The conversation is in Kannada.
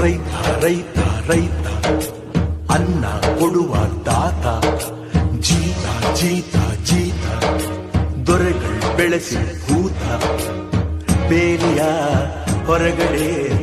ರೈತ ರೈತ ರೈತ. ಅನ್ನ ಕೊಡುವ ದಾತ. ಜೀತ ಜೀತ ಜೀತ. ದೊರೆಗಳು ಬೆಳೆಸಿ ಭೂತ. ಬೇಲಿಯ ಹೊರಗಡೆ